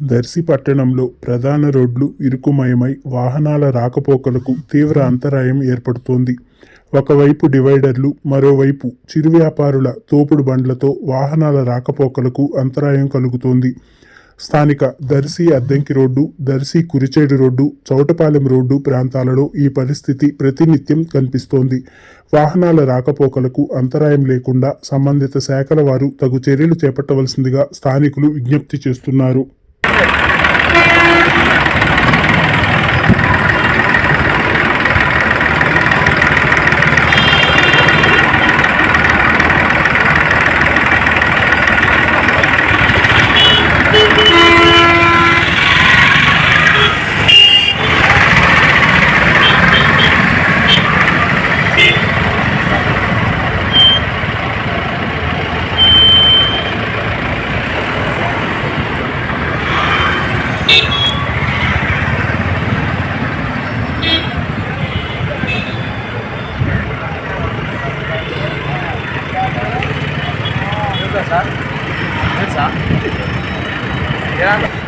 దర్శి పట్టణంలో ప్రధాన రోడ్లు ఇరుకుమయమై వాహనాల రాకపోకలకు తీవ్ర అంతరాయం ఏర్పడుతోంది. ఒకవైపు డివైడర్లు మరోవైపు చిరు వ్యాపారుల తోపుడు బండ్లతో వాహనాల రాకపోకలకు అంతరాయం కలుగుతోంది. స్థానిక Darsi Addanki road Darsi Kurichedu road Chowtapalem road ప్రాంతాలలో ఈ పరిస్థితి ప్రతినిత్యం కనిపిస్తోంది. వాహనాల రాకపోకలకు అంతరాయం లేకుండా సంబంధిత శాఖల వారు తగు చర్యలు చేపట్టవలసిందిగా స్థానికులు విజ్ఞప్తి చేస్తున్నారు. bansa. Yan.